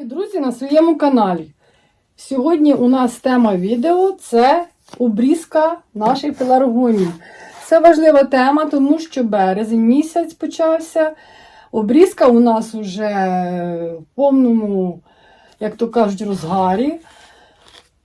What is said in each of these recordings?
Вітаю, друзі, на своєму каналі. Сьогодні у нас тема відео це обрізка наших пеларгонів. Це важлива тема, тому що березень місяць почався. Обрізка у нас вже в повному, як то кажуть, розгарі.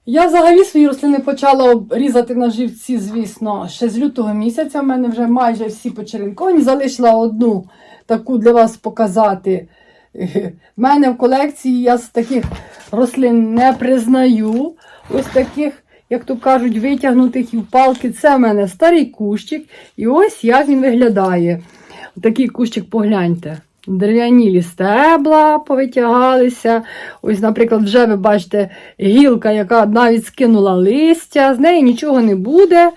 Я взагалі свої рослини почала різати на живці, звісно, ще з лютого місяця. У мене вже майже всі почеренковані. Залишила одну таку для вас показати. В мене в колекції я з таких рослин не признаю. Ось таких, як то кажуть, витягнутих і в палки. Це в мене старий кущик. І ось як він виглядає. Такий кущик погляньте. Дерев'янілі стебла повитягалися. Ось, наприклад, вже ви бачите гілка, яка навіть скинула листя, з неї нічого не буде.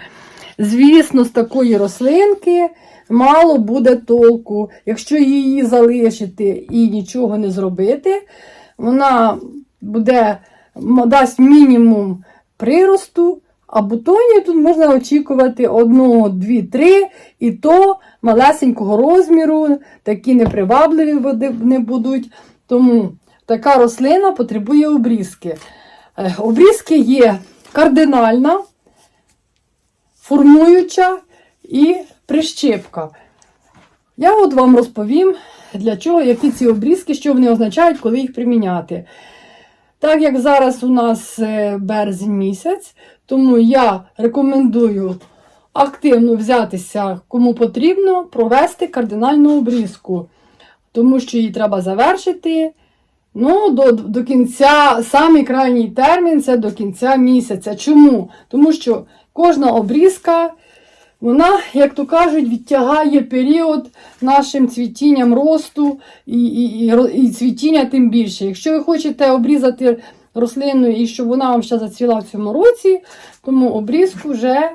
Звісно, з такої рослинки мало буде толку. Якщо її залишити і нічого не зробити, вона буде, дасть мінімум приросту, а бутонів тут можна очікувати одного, дві, три, і то малесенького розміру, такі непривабливі не будуть. Тому така рослина потребує обрізки. Обрізки є кардинальна, формуюча і прищепка. Я от вам розповім, для чого, які ці обрізки, що вони означають, коли їх приміняти. Так як зараз у нас е, березень місяць, тому я рекомендую активно взятися, кому потрібно, провести кардинальну обрізку, тому що її треба завершити. Ну, до, до кінця, самий крайній термін це до кінця місяця. Чому? Тому що кожна обрізка, вона, як то кажуть, відтягає період нашим цвітінням росту і, і, і, і цвітіння тим більше. Якщо ви хочете обрізати рослину і щоб вона вам ще зацвіла в цьому році, тому обрізку вже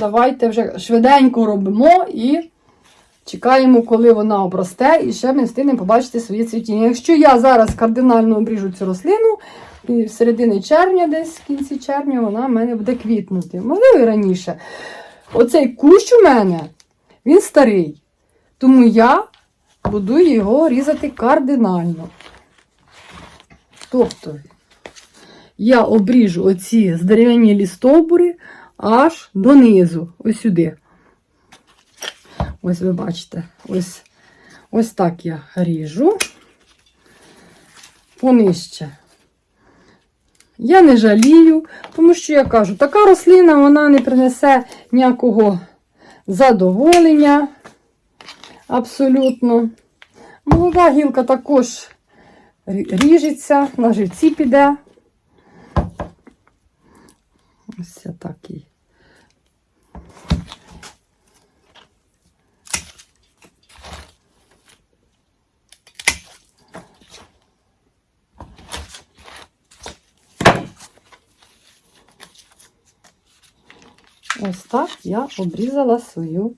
давайте вже швиденько робимо і чекаємо, коли вона обросте, і ще ми встигнемо побачити своє цвітіння. Якщо я зараз кардинально обріжу цю рослину, в середині червня, десь в кінці червня, вона в мене буде квітнути. Можливо, і раніше. Оцей кущ у мене, він старий. Тому я буду його різати кардинально. Тобто, я обріжу оці здерев'янілі стовбури аж донизу, ось сюди. Ось ви бачите, ось, ось так я ріжу понижче. Я не жалію, тому що я кажу, така рослина вона не принесе ніякого задоволення. Абсолютно. Молода гілка також ріжеться, на живці піде. Ось так Ось так я обрізала свою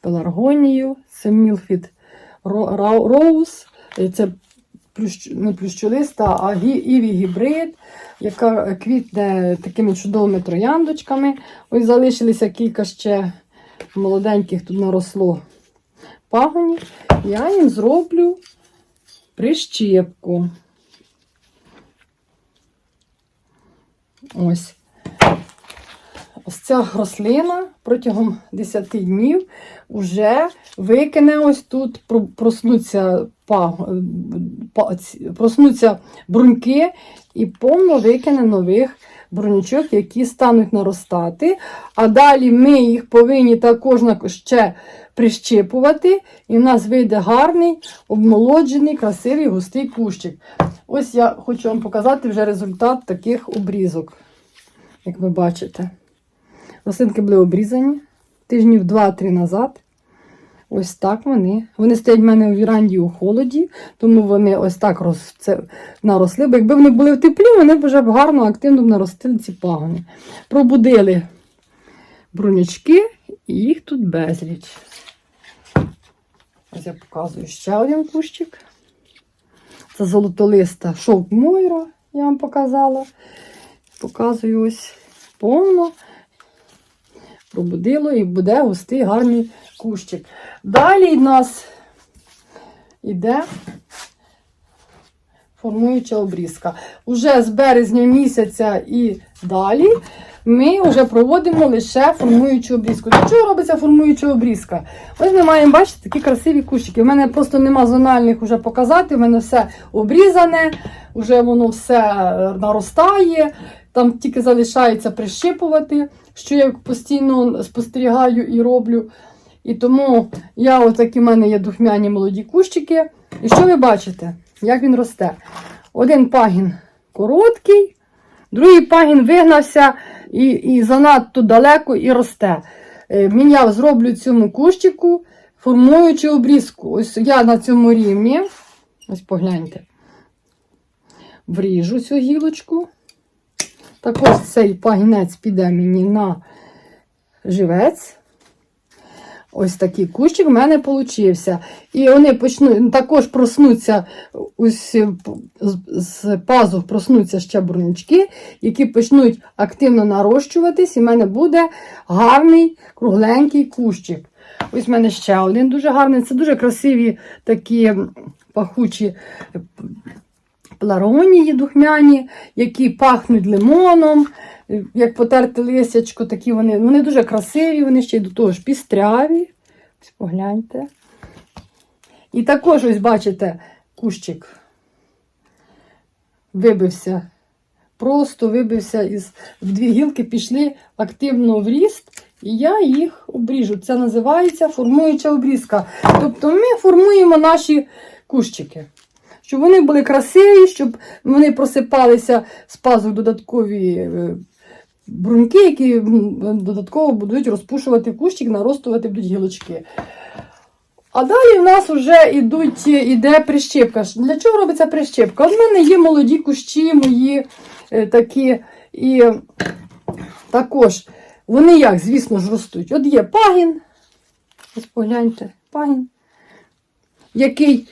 пеларгонію. Це Мілфід Роуз. Це плющ, не плющолиста, а гі- іві гібрид, яка квітне такими чудовими трояндочками. Ось залишилися кілька ще молоденьких тут наросло пагонів. Я їм зроблю прищепку. Ось. Ось ця рослина протягом 10 днів вже викине ось тут, проснуться, проснуться бруньки і повно викине нових бруньочок, які стануть наростати. А далі ми їх повинні також ще прищипувати, і в нас вийде гарний, обмолоджений, красивий густий кущик. Ось я хочу вам показати вже результат таких обрізок, як ви бачите. Рослинки були обрізані тижнів 2-3 назад. Ось так вони. Вони стоять в мене у віранді у холоді, тому вони ось так роз, це, наросли. Бо якби вони були в теплі, вони б вже гарно, активно наростили ці пагони. Пробудили брунячки, і їх тут безліч. Ось я показую ще один кущик. Це золотолиста шовк Мойра, я вам показала. Показую ось повно пробудило і буде густий гарний кущик. Далі в нас іде формуюча обрізка. Уже з березня місяця і далі ми вже проводимо лише формуючу обрізку. Для чого робиться формуюча обрізка? Ось ми маємо бачити такі красиві кущики. У мене просто нема зональних вже показати, у мене все обрізане, вже воно все наростає, там тільки залишається прищипувати, що я постійно спостерігаю і роблю. І тому я отакі в мене є духмяні молоді кущики. І що ви бачите? Як він росте? Один пагін короткий, другий пагін вигнався і, і занадто далеко і росте. Е, Міняв, зроблю цьому кущику, формуючи обрізку. Ось я на цьому рівні. Ось погляньте. Вріжу цю гілочку. Також цей пагінець піде мені на живець. Ось такий кущик в мене получився. І вони почнуть також проснуться ось з, з пазух проснуться ще бурнички, які почнуть активно нарощуватись, і в мене буде гарний кругленький кущик. Ось в мене ще один дуже гарний. Це дуже красиві такі пахучі пларонії духмяні, які пахнуть лимоном, як потерти лисячко, такі вони, вони дуже красиві, вони ще й до того ж пістряві. Ось погляньте. І також, ось бачите, кущик вибився. Просто вибився із в дві гілки, пішли активно в ріст, і я їх обріжу. Це називається формуюча обрізка. Тобто ми формуємо наші кущики. Щоб вони були красиві, щоб вони просипалися з пазух додаткові е, бруньки, які додатково будуть розпушувати кущик, наростувати будуть гілочки. А далі в нас вже ідуть, іде прищепка. Для чого робиться прищепка? У мене є молоді кущі мої е, такі. І також вони як, звісно ж, ростуть. От є пагін. Ось погляньте, пагін, який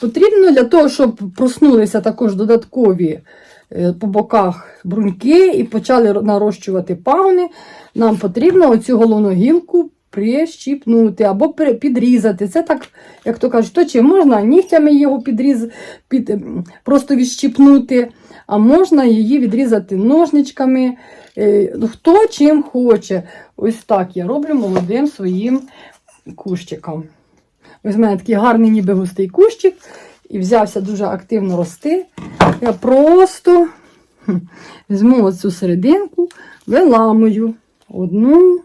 потрібно для того, щоб проснулися також додаткові е, по боках бруньки і почали нарощувати пагони, нам потрібно оцю головну гілку прищіпнути або підрізати. Це так, як то кажуть, то чи можна нігтями його підріз, під, ем, просто відщіпнути, а можна її відрізати ножничками. Е, ну, Хто чим хоче. Ось так я роблю молодим своїм кущиком. Ось в мене такий гарний ніби густий кущик, і взявся дуже активно рости. Я просто візьму оцю серединку, виламую одну,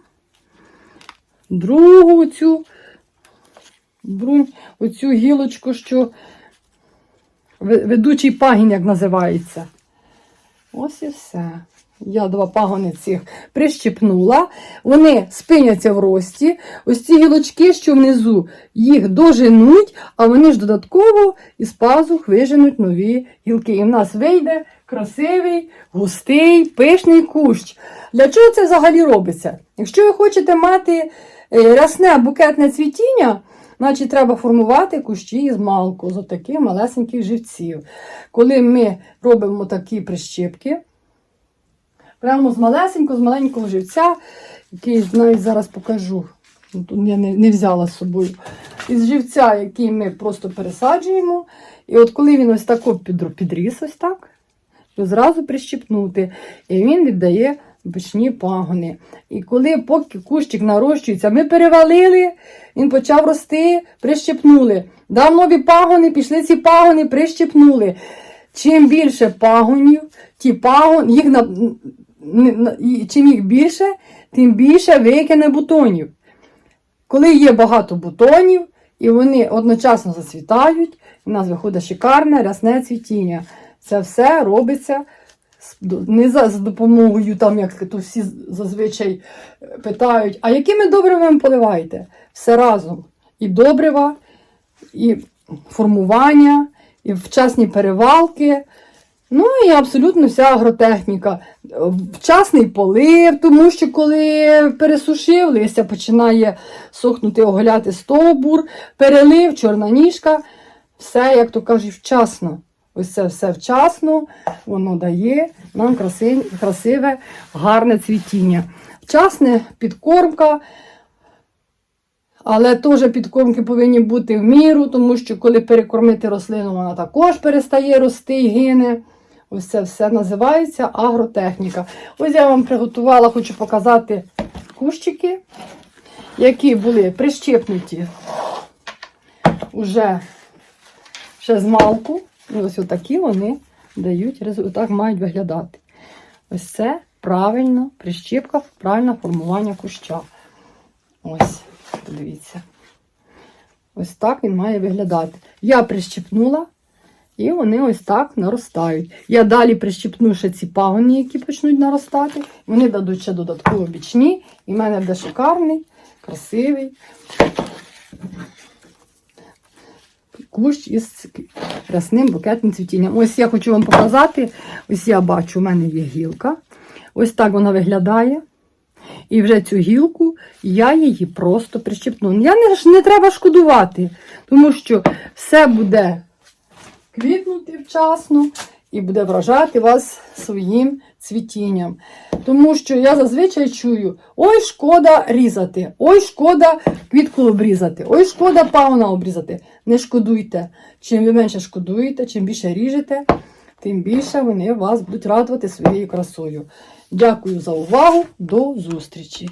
другу цю, оцю гілочку, що ведучий пагін, як називається. Ось і все. Я два пагони цих. Вони спиняться в рості. Ось ці гілочки, що внизу, їх доженуть, а вони ж додатково із пазух виженуть нові гілки. І в нас вийде красивий, густий, пишний кущ. Для чого це взагалі робиться? Якщо ви хочете мати е, рясне букетне цвітіння, значить треба формувати кущі з малку, з отаких малесеньких живців. Коли ми робимо такі прищепки, Прямо з малесенького, з маленького живця, який навіть зараз покажу. Тут я не, не взяла з собою. Із живця, який ми просто пересаджуємо. І от коли він ось тако підріс, ось так, то зразу прищіпнути. І він віддає бічні пагони. І коли поки кущик нарощується, ми перевалили, він почав рости, прищепнули. Дав нові пагони, пішли ці пагони, прищепнули. Чим більше пагонів, ті пагон, їх на- чим їх більше, тим більше викине бутонів. Коли є багато бутонів, і вони одночасно зацвітають, у нас виходить шикарне рясне цвітіння. Це все робиться не за, за допомогою, там, як то всі зазвичай е, питають, а якими добривами поливаєте? Все разом. І добрива, і формування, і вчасні перевалки. Ну і абсолютно вся агротехніка. Вчасний полив, тому що коли пересушив, листя починає сохнути, оголяти стовбур, перелив, чорна ніжка. Все, як то кажуть, вчасно. Ось це все вчасно, воно дає нам краси- красиве, гарне цвітіння. Вчасне підкормка, Але теж підкормки повинні бути в міру, тому що коли перекормити рослину, вона також перестає рости і гине. Ось це все називається агротехніка. Ось я вам приготувала, хочу показати кущики, які були прищепнуті уже ще з малку. І ось отакі вони дають результат, мають виглядати. Ось це правильно прищепка, правильне формування куща. Ось, подивіться. Ось так він має виглядати. Я прищепнула, і вони ось так наростають. Я далі прищепну ще ці пагони, які почнуть наростати. Вони дадуть ще додатково бічні, і в мене буде шикарний, красивий кущ із рясним букетним цвітінням. Ось я хочу вам показати. Ось я бачу, у мене є гілка. Ось так вона виглядає. І вже цю гілку я її просто прищепну. Я не, не треба шкодувати, тому що все буде квітнути вчасно і буде вражати вас своїм цвітінням. Тому що я зазвичай чую: ой, шкода різати, ой, шкода квітку обрізати, ой, шкода пауна обрізати. Не шкодуйте. Чим ви менше шкодуєте, чим більше ріжете, тим більше вони вас будуть радувати своєю красою. Дякую за увагу. До зустрічі!